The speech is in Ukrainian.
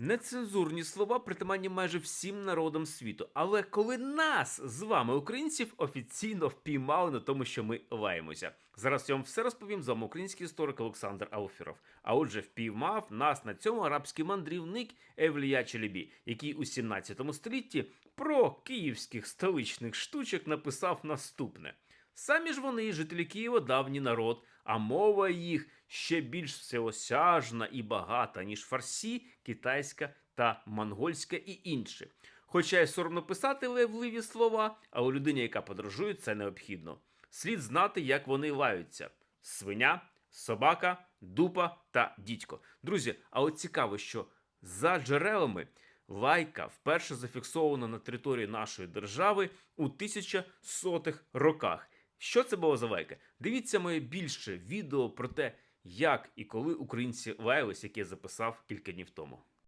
Нецензурні слова притаманні майже всім народам світу. Але коли нас з вами, українців, офіційно впіймали на тому, що ми лаємося. Зараз я вам все розповім. З вами український історик Олександр Ауфіров. А отже, впіймав нас на цьому арабський мандрівник Евлія Челебі, який у 17 столітті про київських столичних штучок написав наступне. Самі ж вони, жителі Києва, давній народ, а мова їх ще більш всеосяжна і багата, ніж фарсі, китайська та монгольська і інші. Хоча й соромно писати левливі слова, а у людині, яка подорожує, це необхідно. Слід знати, як вони лаються: свиня, собака, дупа та дідько. Друзі, а от цікаво, що за джерелами лайка вперше зафіксована на території нашої держави у 1100-х роках. Що це було за лайка? Дивіться моє більше відео про те, як і коли українці лаялись, яке я записав кілька днів тому.